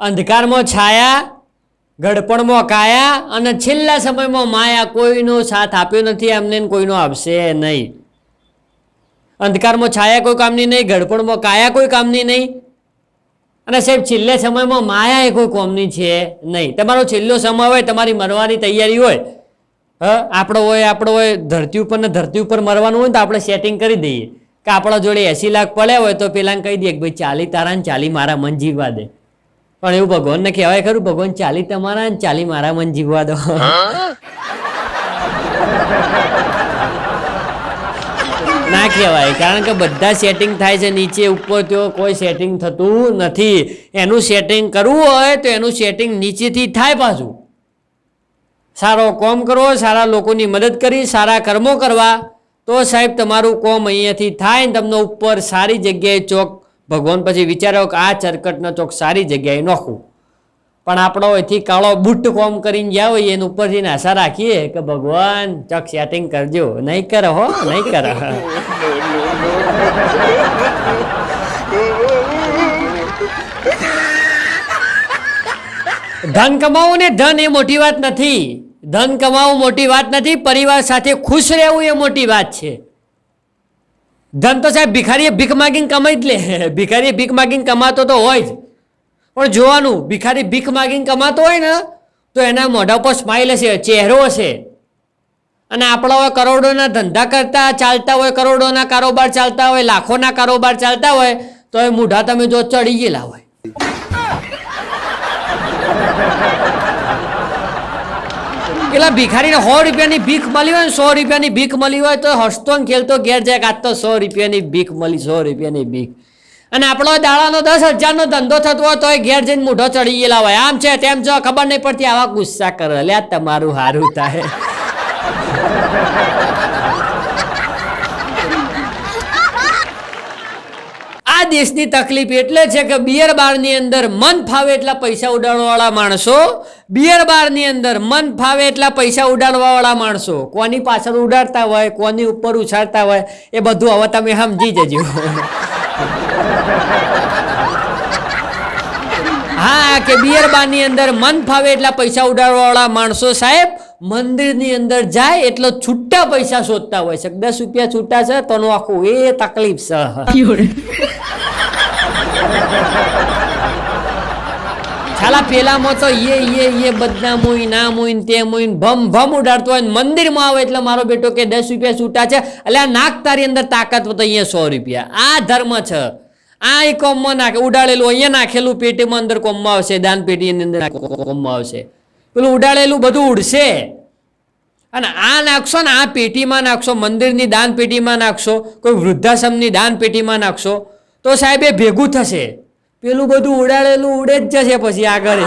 અંધકારમાં છાયા, ગડપણમાં કાયા અને છેલ્લા સમયમાં માયા કોઈનો સાથ આપ્યો નથી, એમને કોઈનો આપશે નહીં. અંધકારમાં છાયા કોઈ કામની નહીં, ગડપણમાં કાયા કોઈ કામની નહીં. અને સાહેબ, છેલ્લે સમયમાં માયા એ કોઈ કોમની છે નહીં. તમારો છેલ્લો સમય હોય, તમારી મરવાની તૈયારી હોય, હ, આપણો હોય આપણો હોય, ધરતી ઉપર ને ધરતી ઉપર મરવાનું હોય તો આપણે સેટિંગ કરી દઈએ. કે આપણા જોડે એસી લાખ પડ્યા હોય તો પેલાને કહી દઈએ કે ભાઈ ચાલી તારા ચાલી, મારા મન જીવવા દે. પણ એવું ભગવાનને કહેવાય ખરું ભગવાન ચાલી તમારા ને ચાલી મારા મન જીવવા દો. ના કહેવાય કારણ કે બધા સેટિંગ થાય છે નીચે ઉપર તો કોઈ સેટિંગ થતું નથી. એનું સેટિંગ કરવું હોય તો એનું સેટિંગ નીચેથી થાય પાછું. સારો કોમ કરવો સારા લોકોની મદદ કરી સારા કર્મો કરવા તો સાહેબ તમારું કોમ અહીંયાથી થાય ને તમને ઉપર સારી જગ્યાએ ચોક ભગવાન પછી વિચાર્યો કે આ ચરકટનો ચોક સારી જગ્યાએ નોખું. પણ આપણો એથી કાળો બુટ કોમ કરીને ગયા હોય, એને ઉપરથી આશા રાખીએ કે ભગવાન, ચોક સેટિંગ કરજો. નહીં કરે હો, નહીં કરે. ધન કમાવું ને ધન એ મોટી વાત નથી. ધન કમાવું મોટી વાત નથી, પરિવાર સાથે ખુશ રહેવું એ મોટી વાત છે. ધન તો સાહેબ ભિખારીએ ભીખ માગીને કમાઈ જ લે. ભિખારીએ ભીખ માગીને કમાતો તો હોય જ. પણ જોવાનું, ભિખારી ભીખ માગીને કમાતો હોય ને, તો એના મોઢા ઉપર સ્માઇલ હશે, ચહેરો હશે. અને આપણા હોય કરોડોના ધંધા કરતા, ચાલતા હોય કરોડોના કારોબાર ચાલતા હોય, લાખોના કારોબાર ચાલતા હોય, તો એ મૂઢા તમે જો ચડી ગયેલા હોય. પેલા ભિખારીને સો રૂપિયાની ભીખ મળી હોય સો રૂપિયાની ભીખ મળી હોય તો હસતો ને ખેલતો ઘેર જાય કે આજ તો સો રૂપિયાની ભીખ મળી, સો રૂપિયાની ભીખ. અને આપણો દાડાનો દસ હજારનો ધંધો થતો હોય તોય ઘેર જઈને મૂઢો ચડી ગયેલા હોય. આમ છે તેમ છે, ખબર નહીં પડતી આવા ગુસ્સા કરે. લે તમારું સારું થાય. આ દેશની તકલીફ એટલે છે કે બિયર બારની અંદર મન ફાવે એટલા પૈસા ઉડાડવાવાળા માણસો, બિયર બારની અંદર મન ફાવે એટલા પૈસા ઉડાડવાવાળા માણસો. કોની પાછળ ઉડાડતા હોય, કોની ઉપર ઉછાળતા હોય, એ બધું હવે તમે સમજી જજો. હા, કે બિયર બારની અંદર મન ફાવે એટલા પૈસા ઉડાડવાવાળા માણસો સાહેબ મંદિરની અંદર જાય એટલો છૂટા પૈસા શોધતા હોય છે. દસ રૂપિયા છૂટા છે તો આખું એ તકલીફ છે. છાલા પેલામાં તો એ એ એ બદનામ હોય નામ હોય તે મોઈ ભમ ભમ ઉડાડતો હોય મંદિરમાં આવે એટલે મારો બેટો કે દસ રૂપિયા છૂટા છે, એટલે આ નાક તારી અંદર તાકાત તો અહીંયા સો રૂપિયા. આ ધર્મ છે. આ એ કોમમાં નાખે, ઉડાડેલું, અહીંયા નાખેલું પેટીમાં અંદર કોમમાં આવશે દાન પેટીની અંદર કોમમાં આવશે. પેલું ઉડાડેલું બધું ઉડશે. અને આ નાખશો ને આ પેટીમાં નાખશો, મંદિરની દાન પેટીમાં નાખશો, કોઈ વૃદ્ધાશ્રમની દાન પેટીમાં નાખશો, તો સાહેબ એ ભેગું થશે. પેલું બધું ઉડાડેલું ઉડે જ જશે પછી આગળ.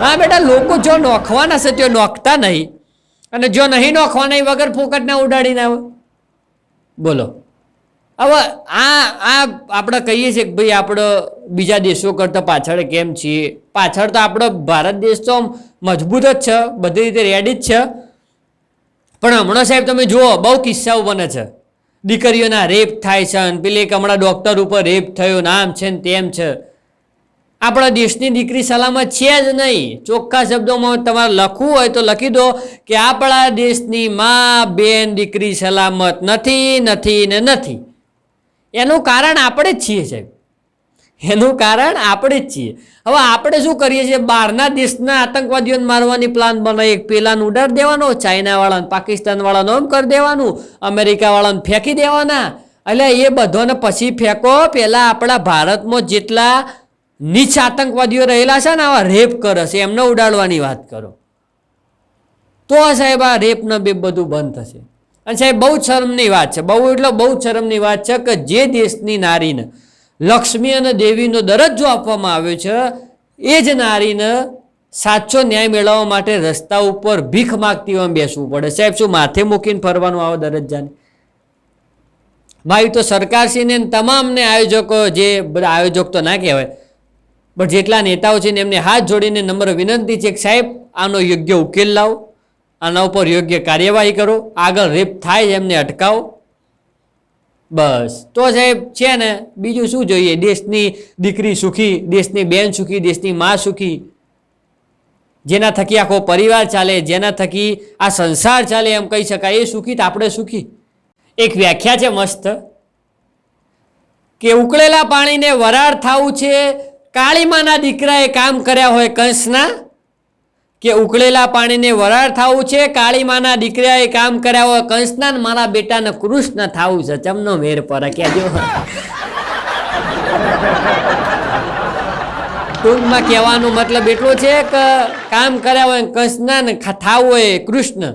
હા બેટા, લોકો જો નોખવાના છે તે નોખતા નહીં. અને જો નહીં નોખવાના, એ વગર ફોકટના ઉડાડીને આવે. બોલો. હવે આ આ આપણે કહીએ છીએ કે ભાઈ આપણે બીજા દેશો કરતાં પાછળ કેમ છીએ? પાછળ તો આપણો ભારત દેશ તો મજબૂત જ છે, બધી રીતે રેડી જ છે. પણ હમણાં સાહેબ તમે જુઓ, બહુ કિસ્સાઓ બને છે. દીકરીઓના રેપ થાય છે અને પેલી એક હમણાં ડૉક્ટર ઉપર રેપ થયો ને આમ છે ને તેમ છે. આપણા દેશની દીકરી સલામત છે જ નહીં. ચોખ્ખા શબ્દોમાં તમારે લખવું હોય તો લખી દો કે આપણા દેશની મા બેન દીકરી સલામત નથી નથી ને નથી. એનું કારણ આપણે જ છીએ સાહેબ. એનું કારણ આપણે જ છીએ. હવે આપણે શું કરીએ છીએ? બહારના દેશના આતંકવાદીઓને મારવાની પ્લાન બનાવી પેલાને ઉડાડ દેવાનો, ચાઇનાવાળાને, પાકિસ્તાનવાળાનો એમ કરી દેવાનું, અમેરિકાવાળાને ફેંકી દેવાના. એટલે એ બધાને પછી ફેંકો પહેલાં આપણા ભારતમાં જેટલા નીચ આતંકવાદીઓ રહેલા છે ને, આવા રેપ કરે છે, એમને ઉડાડવાની વાત કરો. તો સાહેબ આ રેપને બે બધું બંધ થશે. અને સાહેબ, બહુ શરમની વાત છે. બહુ એટલે બહુ જ શરમની વાત છે કે જે દેશની નારીને લક્ષ્મી અને દેવીનો દરજ્જો આપવામાં આવ્યો છે, એ જ નારીને સાચો ન્યાય મેળવવા માટે રસ્તા ઉપર ભીખ માગતી હોય બેસવું પડે. સાહેબ, શું માથે મૂકીને ફરવાનું આવો દરજ્જાને? ભાઈ તો સરકારશ્રીને તમામને આયોજકો જે બધા આયોજક તો ના કહેવાય, પણ જેટલા નેતાઓ છે ને એમને હાથ જોડીને નંબર વિનંતી છે કે સાહેબ, આનો યોગ્ય ઉકેલ લાવો. આના ઉપર યોગ્ય કાર્યવાહી કરો, આગળ રેપ થાય એમને અટકાવો. બસ. તો સાહેબ, છે ને, બીજું શું જોઈએ? દેશની દીકરી સુખી, દેશની બેન સુખી, દેશની મા સુખી. જેના થકી આખો પરિવાર ચાલે, જેના થકી આ સંસાર ચાલે, એમ કહી શકાય. એ સુખી તો આપણે સુખી. એક વ્યાખ્યા છે મસ્ત, કે ઉકળેલા પાણીને વરાળ થાવું છે, કાળીમાના દીકરાએ કામ કર્યા હોય કંસના કે ઉકળેલા પાણીને વરાળ થાવું છે કાળીમાના દીકરાએ કામ કર્યા હોય, કંસના ને મારા બેટાને કૃષ્ણ થવું છે. ચમનો મેર પર કહેજો. ટૂંકમાં કહેવાનો મતલબ એટલો છે કે કામ કર્યા હોય કંસનાન થાવું હોય કૃષ્ણ.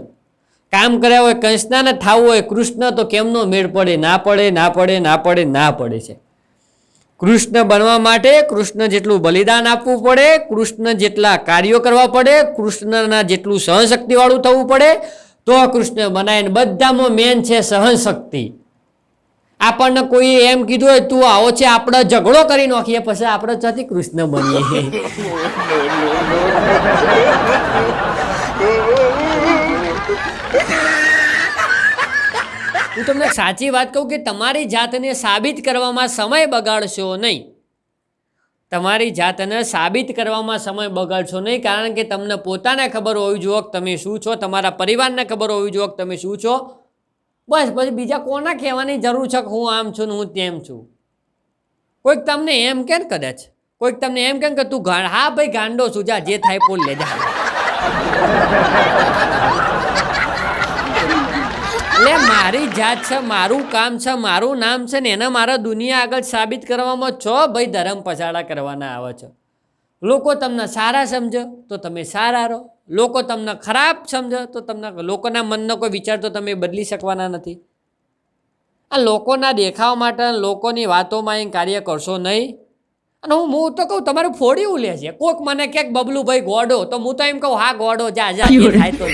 કામ કર્યા હોય કંસનાને થાવું હોય કૃષ્ણ, તો કેમનો મેળ પડે? ના પડે ના પડે ના પડે ના પડે છે. કૃષ્ણ બનવા માટે કૃષ્ણ જેટલું બલિદાન આપવું પડે, કૃષ્ણ જેટલા કાર્યો કરવા પડે, કૃષ્ણના જેટલું સહનશક્તિવાળું થવું પડે, તો કૃષ્ણ બનાય ને બધામાં મેન છે સહનશક્તિ. આપણને કોઈ એમ કીધું હોય, તું આવો છે, આપણે ઝઘડો કરી નાખીએ, પછી આપણે ત્યાંથી કૃષ્ણ બનીએ. હું તમને સાચી વાત કહું કે તમારી જાતને સાબિત કરવામાં સમય બગાડશો નહીં. તમારી જાતને સાબિત કરવામાં સમય બગાડશો નહીં કારણ કે તમને પોતાને ખબર હોવી જોઈએ તમે શું છો, તમારા પરિવારને ખબર હોવી જોઈએ તમે શું છો. બસ, પછી બીજા કોના કહેવાની જરૂર છે કે હું આમ છું ને હું તેમ છું? કોઈક તમને એમ કે કદાચ? કોઈક તમને એમ કે તું હા ભાઈ ગાંડો છું, જા, જે થાય પોલ લે જા એટલે મારી જાત છે, મારું કામ છે, મારું નામ છે ને એને મારા દુનિયા આગળ સાબિત કરવામાં છો ભાઈ, ધર્મ પછાડા કરવાના આવે છે. લોકો તમને સારા સમજો તો તમે સારા રહો. લોકો તમને ખરાબ સમજો તો તમને, લોકોના મનનો કોઈ વિચાર તો તમે બદલી શકવાના નથી. આ લોકોના દેખાવ માટે લોકોની વાતોમાં એ કાર્ય કરશો નહીં. અને હું હું તો કહું તમારું ફોડી ઉલે છે. કોક મને ક્યાંક બબલુભાઈ ગોડો. તો હું તો એમ કહું હા ગોડો જા જા થાય તો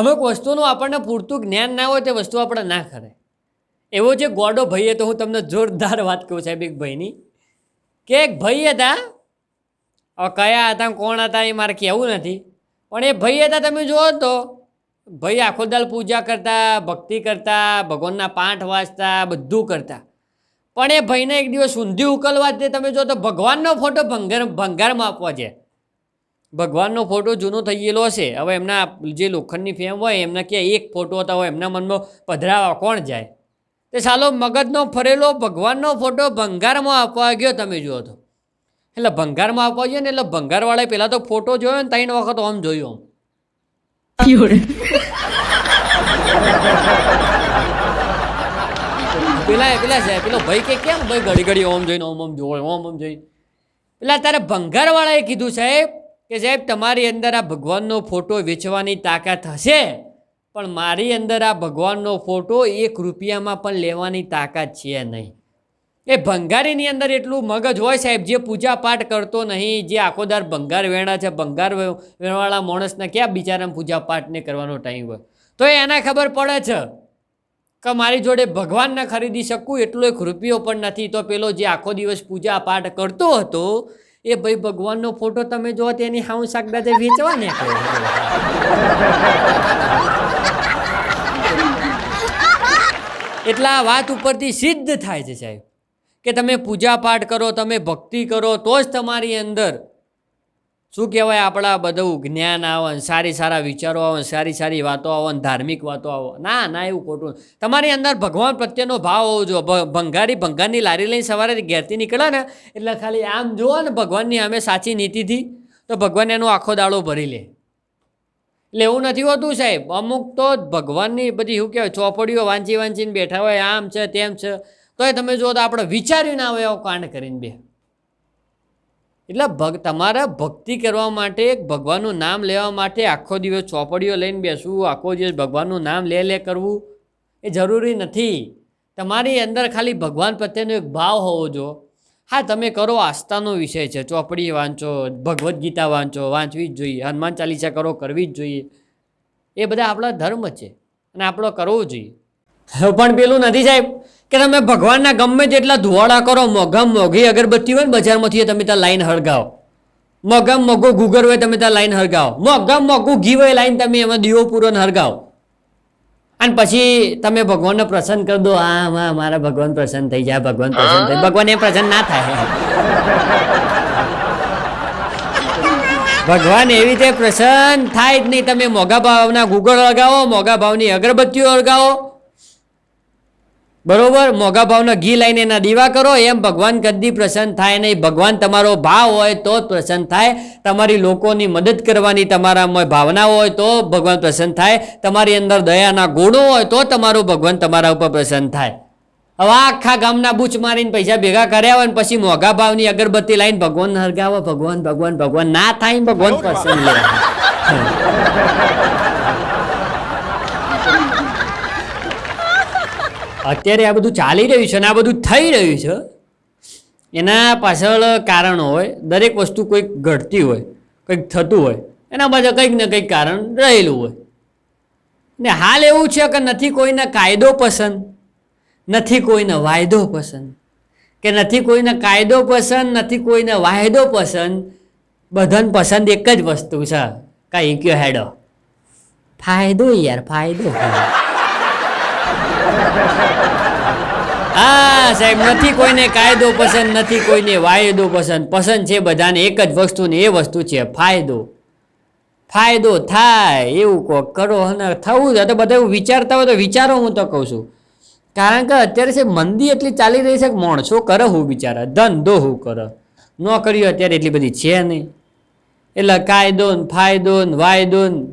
અમુક વસ્તુનું આપણને પૂરતું જ્ઞાન ના હોય તે વસ્તુ આપણે ના કરે. એવો જે ગોડો ભાઈ તો હું તમને જોરદાર વાત કહું સાહેબ એક ભાઈની. કે એક ભાઈ હતા હવે કયા હતા કોણ હતા એ મારે કહેવું નથી. પણ એ ભાઈ હતા તમે જુઓ તો ભાઈ આખો દાલ પૂજા કરતા, ભક્તિ કરતા, ભગવાનના પાઠ વાંચતા, બધું કરતા. પણ એ ભાઈને એક દિવસ ઊંધી ઉકલવા તે તમે જો તો ભગવાનનો ફોટો ભંગાર ભંગારમાં આપવા છે. ભગવાનનો ફોટો જૂનો થઈ ગયેલો હશે. હવે એમના જે લોખંડની ફેમ હોય, એમના કે એક ફોટો હતા હોય, એમના મનમાં પધરાવા કોણ જાય? તે સાલો મગજનો ફરેલો, ભગવાનનો ફોટો ભંગારમાં આપવા ગયો તમે જુઓ તો. એટલે ભંગારમાં આપવા જોઈએ ને એટલે ભંગારવાળાએ પહેલાં તો ફોટો જોયો ને ત્રણ વખત આમ જોયો આમ 有人，પેલા પેલા સાહેબ ભાઈ કે કેમ ભાઈ ઘડી ઘડી જોઈને ઓમ ઓમ જોવે ઓમ જોઈ પેલા તારે ભંગારવાળાએ કીધું સાહેબ કે સાહેબ તમારી અંદર આ ભગવાનનો ફોટો વેચવાની તાકાત હશે પણ મારી અંદર આ ભગવાનનો ફોટો એક રૂપિયામાં પણ લેવાની તાકાત છે નહીં. એ ભંગારીની અંદર એટલું મગજ હોય સાહેબ, જે પૂજા પાઠ કરતો નહીં, જે આખોદાર ભંગાર વેણા છે, ભંગાર વેણવાળા માણસને ક્યાં બિચારાને પૂજા પાઠને કરવાનો ટાઈમ હોય? તો એને ખબર પડે છે કે મારી જોડે ભગવાનને ખરીદી શકું એટલો એક રૂપિયો પણ નથી. તો પેલો જે આખો દિવસ પૂજા પાઠ કરતો હતો, એ ભાઈ ભગવાનનો ફોટો તમે જો તેની હાઉ શાકભાજી વેચવા ને એટલા વાત ઉપરથી સિદ્ધ થાય છે સાહેબ. કે તમે પૂજા પાઠ કરો, તમે ભક્તિ કરો, તો જ તમારી અંદર શું કહેવાય આપણા બધું જ્ઞાન આવે સારી સારા વિચારો આવે સારી સારી વાતો આવે ધાર્મિક વાતો આવે. ના ના, એવું ખોટું તમારી અંદર ભગવાન પ્રત્યેનો ભાવ હોવો જોઈએ. ભંગારી, ભંગારની લારી લઈને સવારે ઘેરથી નીકળે ને, એટલે ખાલી આમ જુઓ ને ભગવાનની અમે સાચી નીતિથી, તો ભગવાન એનો આખો દાડો ભરી લે. એટલે એવું નથી હોતું સાહેબ. અમુક તો ભગવાનની બધી શું કહેવાય, ચોપડીઓ વાંચી વાંચીને બેઠા હોય, આમ છે તેમ છે. તોય તમે જુઓ તો આપણે વિચાર્યું ના હોય એવો કાંડ કરીને બે. એટલે ભગ, તમારે ભક્તિ કરવા માટે ભગવાનનું નામ લેવા માટે આખો દિવસ ચોપડીઓ લઈને બેસવું, આખો દિવસ ભગવાનનું નામ લે લે કરવું એ જરૂરી નથી. તમારી અંદર ખાલી ભગવાન પ્રત્યેનો એક ભાવ હોવો જો. હા, તમે કરો, આસ્થાનો વિષય છે. ચોપડી વાંચો, ભગવદ્ ગીતા વાંચો, વાંચવી જ જોઈએ, હનુમાન ચાલીસા કરો, કરવી જ જોઈએ. એ બધા આપણા ધર્મ છે અને આપણો કરવો જોઈએ. પણ પેલું નથી સાહેબ, કે તમે ભગવાનના ગમે તેટલા ધુવાડા કરો મોઘમ મોઘી અગરબત્તી હોય ને બજારમાંથી તમે ત્યાં લાઈન હળગાવો. મોગામ મોઘું ગુગર હોય, તમે ત્યાં લાઈન હળગાવો. મોઘમ મોઘું ઘી હોય લાઈન તમે એમાં દીવો પૂરો હળગાવો. અને પછી તમે ભગવાનને પ્રસન્ન કરી દો હા હા મારા ભગવાન પ્રસન્ન થઈ જાય, ભગવાન પ્રસન્ન થાય ભગવાન એ પ્રસન્ન ના થાય. ભગવાન એવી રીતે પ્રસન્ન થાય જ નહીં. તમે મોગા ભાવના ગુગળ લગાવો મોગા ભાવની અગરબત્તીઓ લગાવો બરોબર? મોઘા ભાવના ઘી લઈને એના દીવા કરો. એમ ભગવાન કદી પ્રસન્ન થાય નહીં. ભગવાન તમારો ભાવ હોય તો જ પ્રસન્ન થાય. તમારી લોકોની મદદ કરવાની તમારામાં ભાવના હોય તો ભગવાન પ્રસન્ન થાય. તમારી અંદર દયાના ગુણો હોય તો તમારું ભગવાન તમારા ઉપર પ્રસન્ન થાય. હવે આખા ગામના બૂચ મારીને પૈસા ભેગા કર્યા હોય ને પછી મોઘા ભાવની અગરબત્તી લાઈને ભગવાન હરગાવો. ભગવાન ભગવાન ભગવાન. ના થાય ભગવાન પ્રસન્ન અત્યારે આ બધું ચાલી રહ્યું છે અને આ બધું થઈ રહ્યું છે. એના પાછળ કારણો હોય, દરેક વસ્તુ કોઈક ઘટતી હોય, કંઈક થતું હોય, એના પાછળ કંઈક ને કંઈક કારણ રહેલું હોય. ને હાલ એવું છે કે નથી કોઈને કાયદો પસંદ, નથી કોઈને વાયદો પસંદ. કે નથી કોઈને કાયદો પસંદ, નથી કોઈને વાયદો પસંદ, બધાને પસંદ એક જ વસ્તુ છે. કાંઈ કયો હેડો. ફાયદો યાર, ફાયદો. હા, સાહેબ, નથી કોઈને કાયદો પસંદ, નથી કોઈને વાયદો પસંદ. પસંદ છે બધાને, એક જ વસ્તુ ને એ વસ્તુ છે, ફાયદો. ફાયદો થાય, એવું કોક કરો, અને થવું તો બધા એવું વિચારતા હોય તો વિચારો હું તો કહું છું. કારણ કે અત્યારે છે મંદી એટલી ચાલી રહી છે કે માણસો કરે હું બિચારા, ધંધો હું કરે. નોકરીઓ અત્યારે એટલી બધી છે નહીં. એટલે કાયદો ને ફાયદો ને વાયદો ને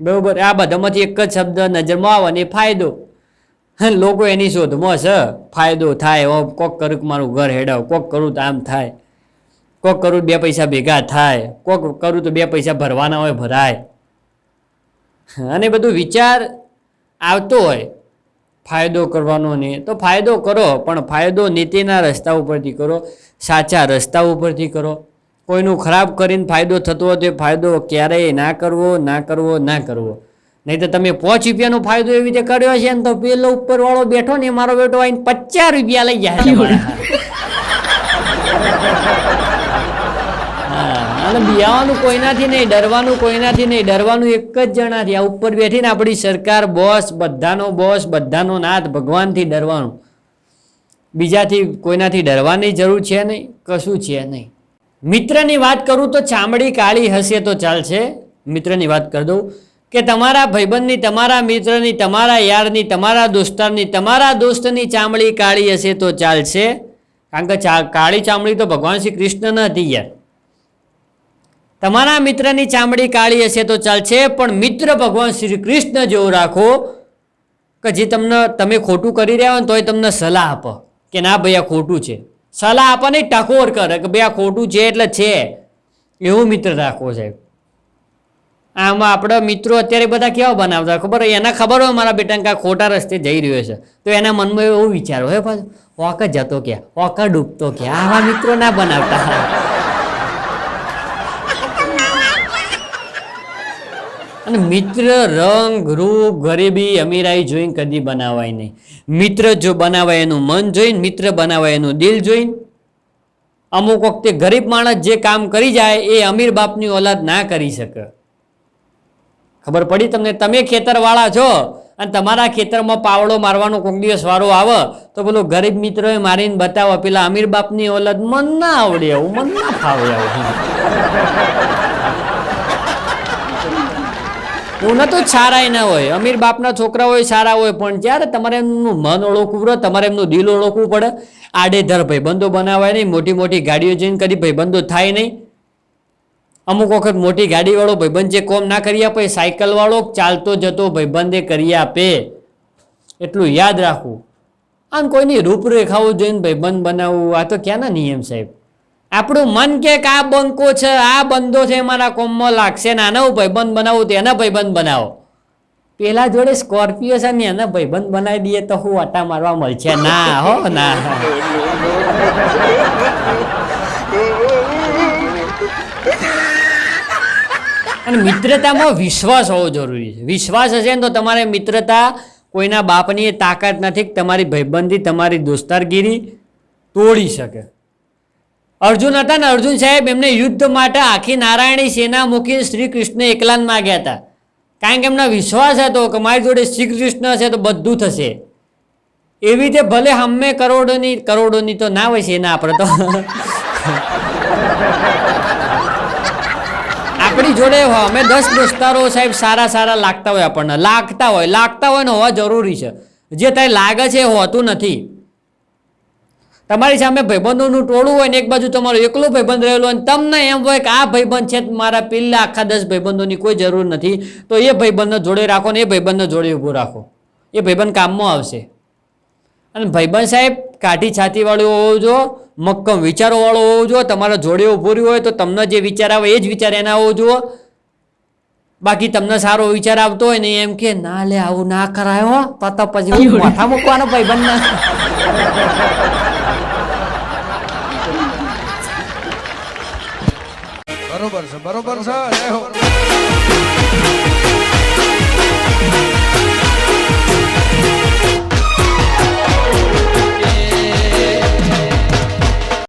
બરોબર, આ બધામાંથી એક જ શબ્દ નજરમાં આવે ને ફાયદો. લોકો એની શોધમાં છે, ફાયદો થાય ઓ કોક કરું મારું ઘર હેડાવ, કોક કરું તો આમ થાય. કોક કરું બે પૈસા ભેગા થાય. કોક કરું તો બે પૈસા ભરવાના હોય, ભરાય. અને બધું વિચાર આવતો હોય. ફાયદો કરવાનો ને તો ફાયદો કરો, પણ ફાયદો નીતિના રસ્તા ઉપરથી કરો, સાચા રસ્તા ઉપરથી કરો. કોઈનું ખરાબ કરીને ફાયદો થતો હોય તો એ ફાયદો ક્યારેય ના કરવો ના કરવો ના કરવો. નહીં તો તમે પાંચ રૂપિયાનો ફાયદો એવી રીતે કર્યો છે ને તો પેલો ઉપરવાળો બેઠો ને મારો બેટો આવીને પચાસ રૂપિયા લઈ જાય અને બિયાવાનું કોઈનાથી નહીં, ડરવાનું કોઈનાથી નહીં, ડરવાનું એક જ જણાથી. આ ઉપર બેઠીને આપણી સરકાર બોસ, બધાનો બોસ, બધાનો નાથ ભગવાનથી ડરવાનું. બીજાથી કોઈનાથી ડરવાની જરૂર છે નહીં, કશું છે નહીં. મિત્રની વાત કરું તો ચામડી કાળી હશે તો ચાલશે. મિત્રની વાત કરી દઉં. કે તમારા ભાઈબંધની, તમારા મિત્રની, તમારા યારની, તમારા દોસ્તારની, તમારા દોસ્તની ચામડી કાળી હશે તો ચાલશે. કારણ કે કાળી ચામડી તો ભગવાન શ્રી કૃષ્ણ નથી યાર. તમારા મિત્રની ચામડી કાળી હશે તો ચાલશે, પણ મિત્ર ભગવાન શ્રી કૃષ્ણ જેવો રાખો કે જે તમને, તમે ખોટું કરી રહ્યા હોય તોય તમને સલાહ આપો. કે ના ભાઈ, આ ખોટું છે. સલાહ આપો નહીં ટકોર કરે કે ભાઈ, આ ખોટું છે એટલે છે. એવું મિત્ર રાખવો સાહેબ આમાં આપણા મિત્રો અત્યારે બધા કેવા બનાવતા ખબર એને ખબર હોય મારા કાંઈ ખોટા રસ્તે જઈ રહ્યો છે. તો એના મનમાં એવો વિચારો હોય, પાછો, ઓક જતો ક્યાં? ઓક ડૂબતો ક્યાં? આવા મિત્રો ના બનાવતા અને મિત્ર, રંગ, રૂપ, ગરીબી, અમીરાઈ જોઈને કદી બનાવાય નહીં. મિત્ર જો બનાવાય એનું મન જોઈને, મિત્ર બનાવાય એનું દિલ જોઈને. અમુક વખતે ગરીબ માણસ જે કામ કરી જાય, એ અમીર બાપની ઓલાદ ના કરી શકે. ખબર પડી તમને? તમે ખેતરવાળા છો અને તમારા ખેતરમાં પાવડો મારવાનો કોઈક દિવસ વારો આવે, તો પેલો ગરીબ મિત્રોએ મારીને બતાવો, પેલા અમીર બાપની ઓલદ મન ના આવડે એવું, મન ના ફાવે આવું એવું તો સારાય ના હોય. અમીર બાપના છોકરા હોય સારા હોય, પણ જ્યારે તમારે એમનું મન ઓળખવું પડે, તમારે એમનું દિલ ઓળખવું પડે. આડેધર ભાઈ બંધો બનાવાય નહીં મોટી મોટી ગાડીઓ જઈને કરી ભાઈ બંધો થાય નહીં. અમુક વખત મોટી ગાડીવાળો ભાઈબંધ જે કોમ ના કરી આપે, સાયકલવાળો ચાલતો જતો ભાઈબંધે કરી આપે. એટલું યાદ રાખવું. આમ કોઈની રૂપરેખાઓ જોઈને ભાઈબંધ બનાવવું, આ તો ક્યાંના નિયમ સાહેબ? આપણું મન કે આ બંકો છે, આ બંધો છે મારા કોમમાં લાગશે ને આનો ભાઈબંધ બનાવો તેના ભાઈબંધ બનાવો. પેલા જોડે સ્કોર્પિયો છે ને એના ભાઈબંધ બનાવી દઈએ તો હું આટા મારવા મળશે. ના, હો, ના અને મિત્રતામાં વિશ્વાસ હોવો જરૂરી છે. વિશ્વાસ હશે ને તો તમારે મિત્રતા કોઈના બાપની એ તાકાત નથી કે તમારી ભાઈબંધી, તમારી દોસ્તારગીરી તોડી શકે. અર્જુન હતા ને, અર્જુન સાહેબ એમને યુદ્ધ માટે આખી નારાયણી સેના મૂકી શ્રી કૃષ્ણ એકલાન માગ્યા હતા. કારણ કે એમનો વિશ્વાસ હતો કે મારી જોડે શ્રી કૃષ્ણ છે તો બધું થશે. એવી રીતે ભલે હમે કરોડોની કરોડોની તો ના હોય સેના આપણે તો. આપણી જોડે અમે દસ દોસ્તારો સાહેબ, સારા સારા લાગતા હોય આપણને. લાગતા હોય લાગતા હોય ને હોવા જરૂરી છે. જે તારે લાગે છે એ હોતું નથી. તમારી સામે ભાઈબંધોનું ટોળું હોય ને એક બાજુ તમારું એકલું ભાઈબંધ રહેલું હોય તમને એમ હોય કે આ ભાઈબંધ છે મારા પેલા આખા દસ ભાઈબંધોની કોઈ જરૂર નથી. તો એ ભાઈબંધને જોડે રાખો ને એ ભાઈબંધને જોડે ઊભું રાખો. એ ભાઈબંધ કામમાં આવશે. અને ભાઈબંધ સાહેબ કાઠી છાતીવાળું હોવો જો મક્કમ વિચારોવાળો હોવો જો તમારા જોડે ઊભું રહ્યું હોય તો તમને જે વિચાર આવે એ જ વિચાર એના હોવો જોવો બાકી તમને સારો વિચાર આવતો હોય ને એમ કે ના લે આવું ના કરાયો હો. તો તો પછી માથા મૂકવાનો ભાઈબંધ ના બરોબર છે બરોબર છે